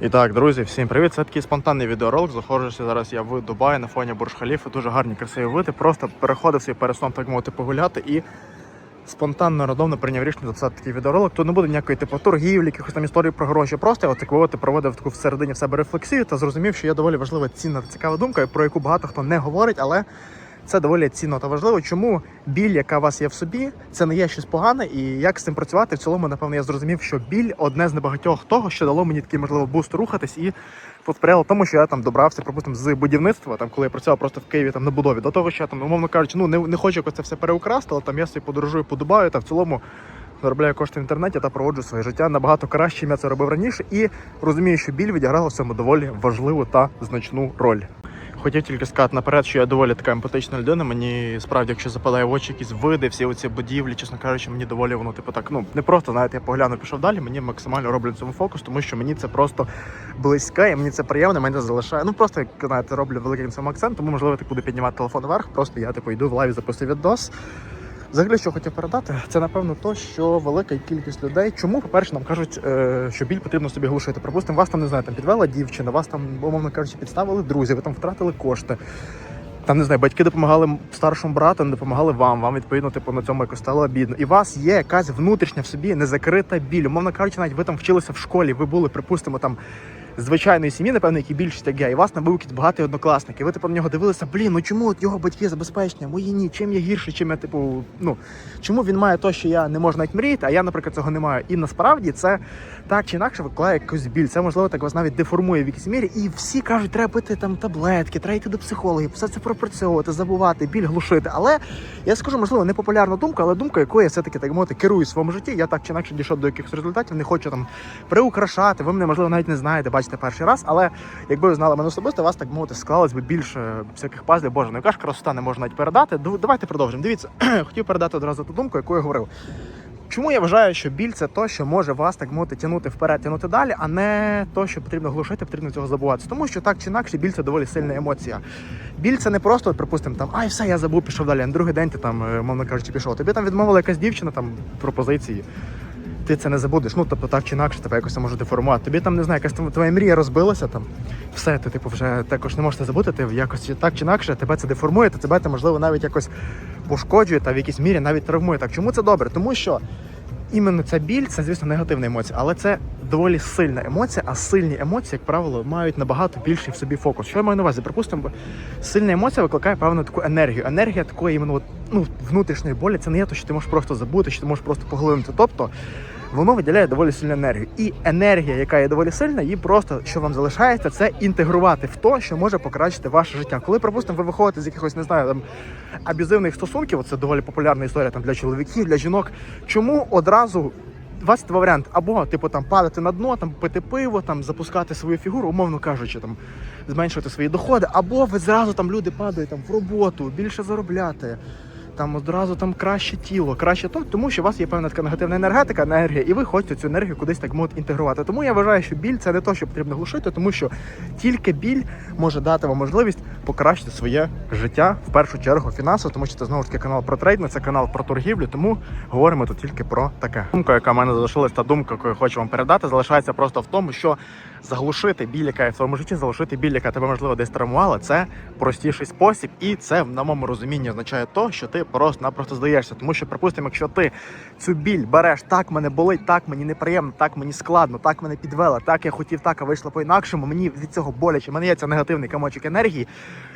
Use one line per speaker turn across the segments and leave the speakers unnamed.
І так, друзі, всім привіт! Це такий спонтанний відеоролик. Заходжуся зараз я в Дубаї на фоні Бурж Халіфи. Дуже гарні, красиві види. Просто переходив свій пересон, так мовити, погуляти і спонтанно радовно прийняв рішення записати такий відеоролик. Тут не буде ніякої типу торгівлі, якихось там історій про гроші. Просто я так мовити проводив таку всередині в себе рефлексію та зрозумів, що є доволі важлива цінна та цікава думка, про яку багато хто не говорить, але. Це доволі цінно та важливо. Чому біль, яка у вас є в собі, це не є щось погане, і як з цим працювати? В цілому, напевно, я зрозумів, що біль одне з небагатьох того, що дало мені такий можливо буст рухатись і посприяло тому, що я там добрався, припустимо, з будівництва, там коли я працював просто в Києві там на будові, до того, що я там, умовно кажучи, ну не, не хочу якось це все переукрасти, але там я собі подорожую по Дубаю та в цілому. Заробляю кошти в інтернеті та проводжу своє життя набагато краще, ніж я це робив раніше, і розумію, що біль відіграла в цьому доволі важливу та значну роль. Хотів тільки сказати наперед, що я доволі така емпатична людина. Мені справді, якщо западає в очі якісь види, всі оці будівлі, чесно кажучи, мені доволі воно, типу, так, ну не просто знаєте, я поглянув, пішов далі. Мені максимально роблю цьому фокус, тому що мені це просто близьке, і мені це приємно, мене залишає. Ну просто як знаєте, роблю великим цим акцент, тому можливо так буду піднімати телефон вверх. Просто я типу йду в лайві, записую відос. Взагалі, що хотів передати, це напевно то, що велика кількість людей. Чому, по-перше, нам кажуть, е, що біль потрібно собі глушити. Припустимо, вас там не знаю, там підвела дівчина, вас там, умовно кажучи, підставили друзі, ви там втратили кошти. Там не знаю, батьки допомагали старшому брату, не допомагали вам. Вам відповідно, типу на цьому якось стало бідно. І у вас є якась внутрішня в собі незакрита біль. Умовно кажучи, навіть ви там вчилися в школі, ви були, припустимо, там звичайної сім'ї, напевно, які більшість як я, і вас був якийсь багатий однокласник. І ви типу на нього дивилися, блін, ну чому от його батьки забезпечені, а мої ні, чим я гірше, чим я типу, ну чому він має то, що я не можу навіть мріяти, а я, наприклад, цього не маю. І насправді це так чи інакше викликає якусь біль. Це можливо так вас навіть деформує в якійсь мірі. І всі кажуть, треба пити там таблетки, треба йти до психологів, все це пропрацьовувати, забувати, біль глушити. Але я скажу, можливо, не популярна думка, але думка, якою я все-таки так мовити керую в своєму житті. Я так чи інакше дійшов до якихось результатів, не хочу там приукрашати. Ви мене можливо навіть не знаєте, бачите перший раз. Але якби ви знали мене особисто, у вас так мовити склалось би більше всяких пазлів. Боже, ну яка ж красота не можна навіть передати. Давайте продовжимо. Дивіться, хотів передати одразу ту думку, яку я говорив. Чому я вважаю, що біль це то, що може вас так мовити тягнути вперед, тягнути далі, а не то, що потрібно глушити, потрібно цього забуватися. Тому що так чи інакше біль це доволі сильна емоція. Біль це не просто, припустимо, там ай, все, я забув, пішов далі. На другий день ти там, е, мовно кажучи, пішов. Тобі там відмовила якась дівчина там пропозиції. Ти це не забудеш. Ну тобто так чи інакше тебе якось може деформувати. Тобі там не знаю, якась твоя мрія розбилася там. Все, ти типу вже також не можеш це забути. Ти якось так чи інакше тебе це деформує, та тебе це можливо навіть якось пошкоджує та в якійсь мірі навіть травмує. Так чому це добре? Тому що іменно ця біль це, звісно, негативна емоція, але це доволі сильна емоція, а сильні емоції, як правило, мають набагато більший в собі фокус. Що я маю на увазі? Припустимо, сильна емоція викликає певну таку енергію. Енергія такої іменно ну, внутрішньої болі це не є те, що ти можеш просто забути, що ти можеш просто поглинути. Тобто воно виділяє доволі сильну енергію. І енергія, яка є доволі сильна, її просто що вам залишається, це інтегрувати в те, що може покращити ваше життя. Коли, припустимо, ви виходите з якихось, не знаю, там аб'юзивних стосунків, це доволі популярна історія там для чоловіків, для жінок. Чому одразу 22 варіанти. Або, типу, там падати на дно, там пити пиво, там запускати свою фігуру, умовно кажучи, там зменшувати свої доходи, або ви зразу там люди падають там в роботу, більше заробляти. Там одразу там краще тіло, краще то, тому що у вас є певна така негативна енергетика, енергія, і ви хочете цю енергію кудись так мовити інтегрувати. Тому я вважаю, що біль це не то, що потрібно глушити, тому що тільки біль може дати вам можливість покращити своє життя в першу чергу фінансово, тому що це знову ж таки канал про трейдинг, це канал про торгівлю, тому говоримо тут тільки про таке. Думка, яка в мене залишилась, та думка, яку я хочу вам передати, залишається просто в тому, що заглушити біль, яка в твоєму житті, заглушити біль, яка тебе можливо десь травмувала, це простіший спосіб, і це на моєму розумінні означає то, що ти просто-напросто здаєшся. Тому що, припустимо, якщо ти цю біль береш, так мене болить, так мені неприємно, так мені складно, так мене підвела, так я хотів, так а вийшло по-інакшому. Мені від цього боляче. Мене є ця негативний комочок енергії.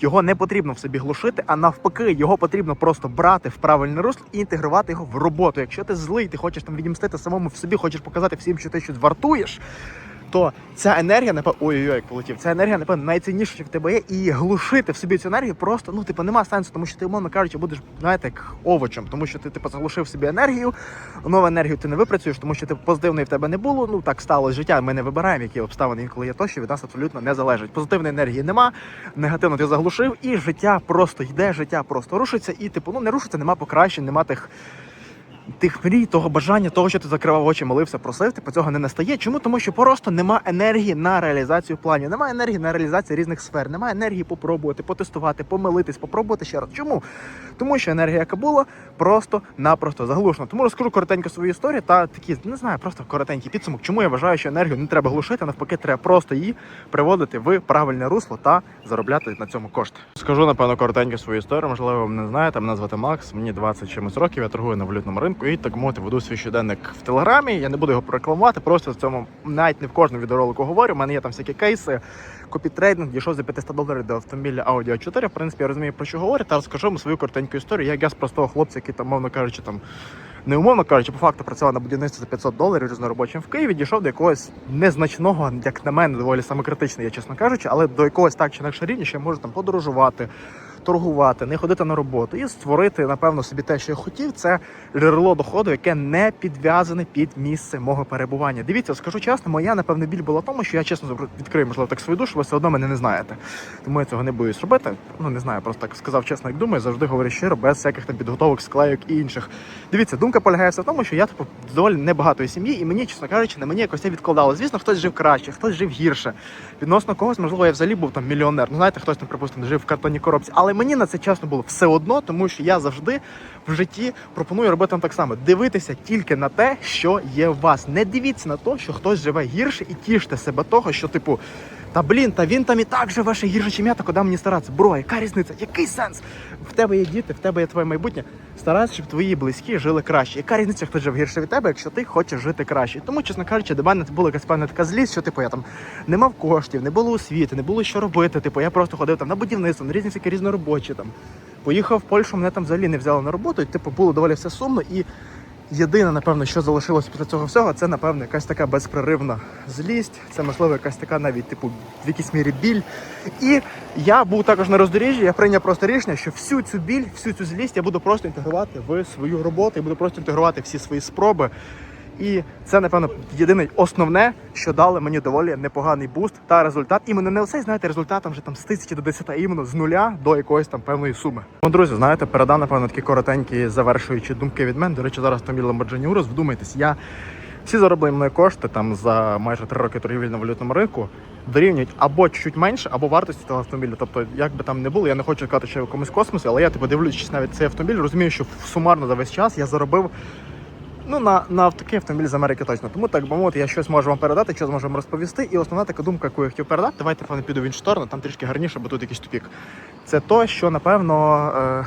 Його не потрібно в собі глушити, а навпаки, його потрібно просто брати в правильне русло і інтегрувати його в роботу. Якщо ти злий, ти хочеш там відімстити самому в собі, хочеш показати всім, що ти щось вартуєш. То ця енергія, напевно, ой-ой-ой, як полетів. Ця енергія, напевно, найцінніша, що в тебе є, і глушити в собі цю енергію просто ну, типу, нема сенсу, тому що ти, умовно кажучи, будеш, знаєте, як овочем, тому що ти типу, заглушив собі енергію, нову енергію ти не випрацюєш, тому що ти позитивної в тебе не було. Ну так сталося життя. Ми не вибираємо, які обставини інколи є то, що від нас абсолютно не залежить. Позитивної енергії нема, негативно ти заглушив, і життя просто йде, життя просто рушиться, і типу, ну не рушиться, нема покращень, нема тих тих мрій, того бажання, того, що ти закривав очі, молився, просив, типу цього не настає. Чому? Тому що просто нема енергії на реалізацію планів, немає енергії на реалізацію різних сфер, немає енергії попробувати, потестувати, помилитись, попробувати ще раз. Чому? Тому що енергія, яка була, просто-напросто заглушена. Тому розкажу коротенько свою історію та такі, не знаю, просто коротенький підсумок. Чому я вважаю, що енергію не треба глушити, а навпаки, треба просто її приводити в правильне русло та заробляти на цьому кошти. Скажу напевно коротенько свою історію. Можливо, ви мене знаєте. Мене звати Макс, мені 20 чимось років. Я торгую на валютному ринку і так мовити веду свій щоденник в телеграмі. Я не буду його прорекламувати. Просто в цьому навіть не в кожному відеоролику говорю. У мене є там всякі кейси. Копітрейдинг дійшов за 500 доларів до автомобіля Audi 4. В принципі, я розумію про що говорю. Та розкажу вам свою коротеньку історію. Як я з простого хлопця, який там, мовно кажучи, там не умовно кажучи, по факту працював на будівництві за 500 доларів різноробочим в Києві, дійшов до якогось незначного, як на мене, доволі самокритичний, я чесно кажучи, але до якогось так чи інакше рівня, що я можу там подорожувати, торгувати, не ходити на роботу і створити, напевно, собі те, що я хотів, це джерело доходу, яке не підв'язане під місце мого перебування. Дивіться, скажу чесно, моя напевно біль була в тому, що я чесно відкрию, можливо, так свою душу, ви все одно мене не знаєте. Тому я цього не боюсь робити. Ну не знаю, просто так сказав чесно, як думаю, завжди говорю щиро, без всяких там підготовок, склейок і інших. Дивіться, думка полягає в тому, що я типу доволі небагатої сім'ї, і мені, чесно кажучи, на мені якось це відкладало. Звісно, хтось жив краще, хтось жив гірше. Відносно когось, можливо, я взагалі був там мільйонер. Ну знаєте, хтось там, припустимо, жив в картонній коробці. Але мені на це чесно було все одно, тому що я завжди в житті пропоную робити вам так само: дивитися тільки на те, що є в вас. Не дивіться на те, що хтось живе гірше, і тіште себе того, що типу. Та блін, та він там і так живе ще гірше, чим я, то куди мені старатися? Бро, яка різниця? Який сенс? В тебе є діти, в тебе є твоє майбутнє. Старайся, щоб твої близькі жили краще. Яка різниця, хто жив гірше від тебе, якщо ти хочеш жити краще? Тому, чесно кажучи, до мене була якась певна така злість, що типу я там не мав коштів, не було освіти, не було що робити. Типу, я просто ходив там на будівництво, на різні всякі різноробочі там. Поїхав в Польщу, мене там взагалі не взяли на роботу, і типу було доволі все сумно. І єдине, напевно, що залишилось після цього всього, це напевно якась така безпреривна злість. Це можливо якась така навіть типу в якійсь мірі біль. І я був також на роздоріжжі. Я прийняв просто рішення, що всю цю біль, всю цю злість я буду просто інтегрувати в свою роботу, я буду просто інтегрувати всі свої спроби. І це, напевно, єдине основне, що дало мені доволі непоганий буст та результат. Іменно не оцей, знаєте, результат там вже там з тисячі до 10, а іменно з нуля до якоїсь там певної суми. Ну, друзі, знаєте, передам, напевно, такі коротенькі завершуючі думки від мене. До речі, зараз там Lamborghini Urus. Вдумайтесь, я всі зароблені мною кошти там за майже три роки торгівлі на валютному ринку дорівнюють або чуть менше, або вартості того автомобіля. Тобто, як би там не було, я не хочу казати, що в якомусь космосі, але я типу дивлячись навіть цей автомобіль, розумію, що сумарно за весь час я заробив. Ну, на, на такий автомобіль з Америки точно. Тому так би мовити, я щось можу вам передати, що зможу вам розповісти. І основна така думка, яку я хотів передати, давайте пане піду в іншу сторону, там трішки гарніше, бо тут якийсь тупік. Це то, що напевно. Е...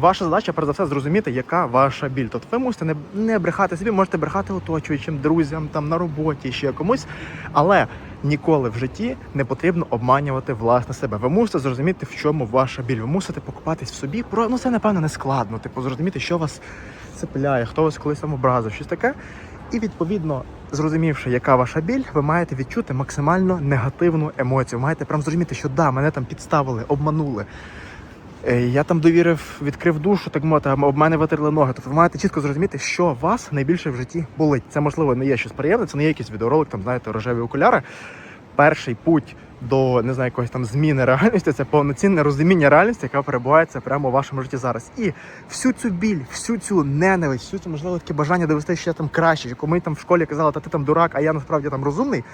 Ваша задача, перш за все, зрозуміти, яка ваша біль. Тобто ви мусите не, не брехати собі, можете брехати оточуючим, друзям, там на роботі, ще комусь. Але ніколи в житті не потрібно обманювати власне себе. Ви мусите зрозуміти, в чому ваша біль. Ви мусите покупатись в собі. Про ну це напевно не складно. Типу, зрозуміти, що вас цепляє, хто вас колись там образив, щось таке. І відповідно, зрозумівши, яка ваша біль, ви маєте відчути максимально негативну емоцію. Ви маєте прям зрозуміти, що да, мене там підставили, обманули. Е, Я там довірив, відкрив душу, так мовити, об мене витерли ноги. Тобто ви маєте чітко зрозуміти, що вас найбільше в житті болить. Це можливо не є щось приємне, це не є якийсь відеоролик, там знаєте, рожеві окуляри. Перший путь до не знаю, якоїсь там зміни реальності це повноцінне розуміння реальності, яка перебувається прямо у вашому житті зараз. І всю цю біль, всю цю ненависть, всю цю можливо таке бажання довести ще там краще. Яку ми там в школі казали, та ти там дурак, а я насправді там розумний.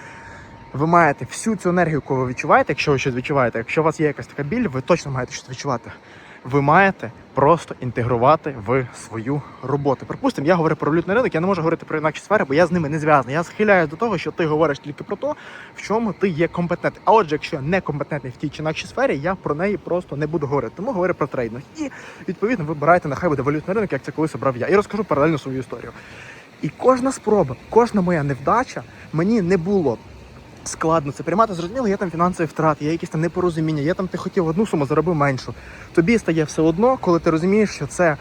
Ви маєте всю цю енергію, яку ви відчуваєте, якщо ви щось відчуваєте, якщо у вас є якась така біль, ви точно маєте щось відчувати. Ви маєте просто інтегрувати в свою роботу. Припустимо, я говорю про валютний ринок, я не можу говорити про інакші сфери, бо я з ними не зв'язаний. Я схиляюсь до того, що ти говориш тільки про те, в чому ти є компетентний. А отже, якщо я не компетентний в тій чи інакшій сфері, я про неї просто не буду говорити. Тому говорю про трейдинг. І відповідно вибирайте, нехай буде валютний ринок, як це колись обрав я. І розкажу паралельно свою історію. І кожна спроба, кожна моя невдача мені не було складно це приймати. Зрозуміло, є там фінансові втрати, є якісь там непорозуміння, є там ти хотів одну суму, заробив меншу. Тобі стає все одно, коли ти розумієш, що це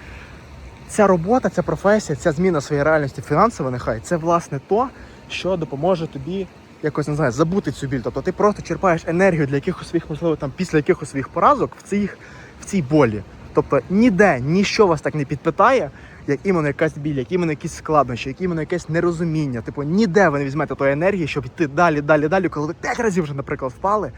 ця робота, ця професія, ця зміна своєї реальності фінансова, нехай це власне то, що допоможе тобі. Якось не знаю, забути цю біль. Тобто ти просто черпаєш енергію для якихось своїх, можливо, там після якихось своїх поразок в цих в цій болі. Тобто ніде ніщо вас так не підпитає, як іменно якась біль, як іменно якісь складнощі, як іменно якесь нерозуміння. Типу, ніде ви не візьмете тої енергії, щоб йти далі, далі, далі, коли ви 5 разів вже, наприклад, впали,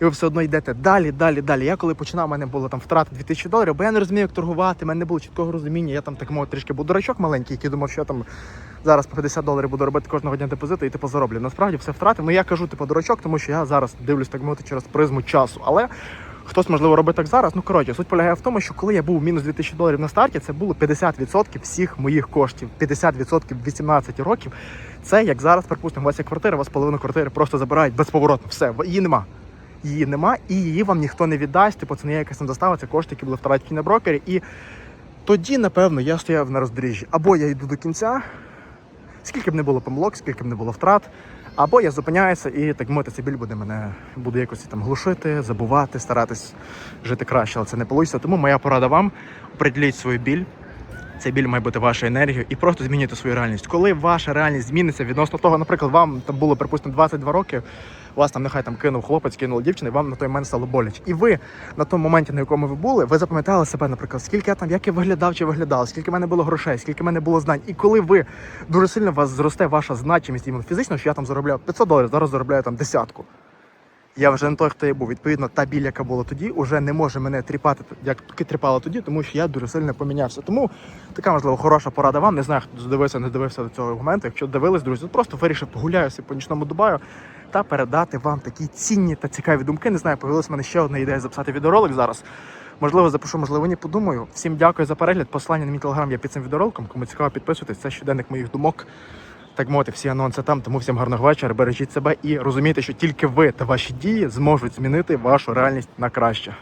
і ви все одно йдете далі, далі, далі. Я коли починав, у мене було там втрати 2000 доларів, бо я не розумів, як торгувати, в мене не було чіткого розуміння. Я там так мовити трішки був дурачок маленький, який думав, що я там зараз по 50 доларів буду робити кожного дня депозиту і типу зароблю. Насправді все втрати. Ну я кажу, типу, дурачок, тому що я зараз дивлюсь так мовити через призму часу. Але хтось можливо робить так зараз. Ну коротше, суть полягає в тому, що коли я був мінус 2000 доларів на старті, це було 50% всіх моїх коштів. 50% 18 років. Це як зараз, припустимо, у вас є квартира, у вас половину квартири просто забирають безповоротно. Все, її нема. Її нема, і її вам ніхто не віддасть. Типу, це не є якась там застава, це кошти, які були втрачені на брокері. І тоді, напевно, я стояв на роздоріжжі. Або я йду до кінця, скільки б не було помилок, скільки б не було втрат, або я зупиняюся і так мовити, цей біль буде мене буде якось там глушити, забувати, старатись жити краще, але це не вийде. Тому моя порада вам определіть свою біль. Цей біль має бути вашою енергією і просто змінюйте свою реальність. Коли ваша реальність зміниться відносно того, наприклад, вам там було, припустимо, 22 роки, вас там нехай там кинув хлопець, кинула дівчина, і вам на той момент стало боляче. І ви на тому моменті, на якому ви були, ви запам'ятали себе, наприклад, скільки я там, як я виглядав чи виглядав, скільки в мене було грошей, скільки в мене було знань. І коли ви дуже сильно вас зросте ваша значимість іменно фізично, що я там заробляв 500 доларів, зараз заробляю там десятку. Я вже не той, хто я був. Відповідно, та біль, яка була тоді, вже не може мене тріпати, як тріпала тоді, тому що я дуже сильно помінявся. Тому така можливо хороша порада вам. Не знаю, хто дивився, не дивився до цього моменту. Якщо дивились, друзі, то просто вирішив погуляюся по нічному Дубаю та передати вам такі цінні та цікаві думки. Не знаю, появилась в мене ще одна ідея записати відеоролик зараз. Можливо, запишу, можливо, ні, подумаю. Всім дякую за перегляд. Посилання на мій телеграм є під цим відеороликом. Кому цікаво, підписуйтесь. Це щоденник моїх думок. Так мовити, всі анонси там. Тому всім гарного вечора. Бережіть себе і розумійте, що тільки ви та ваші дії зможуть змінити вашу реальність на краще.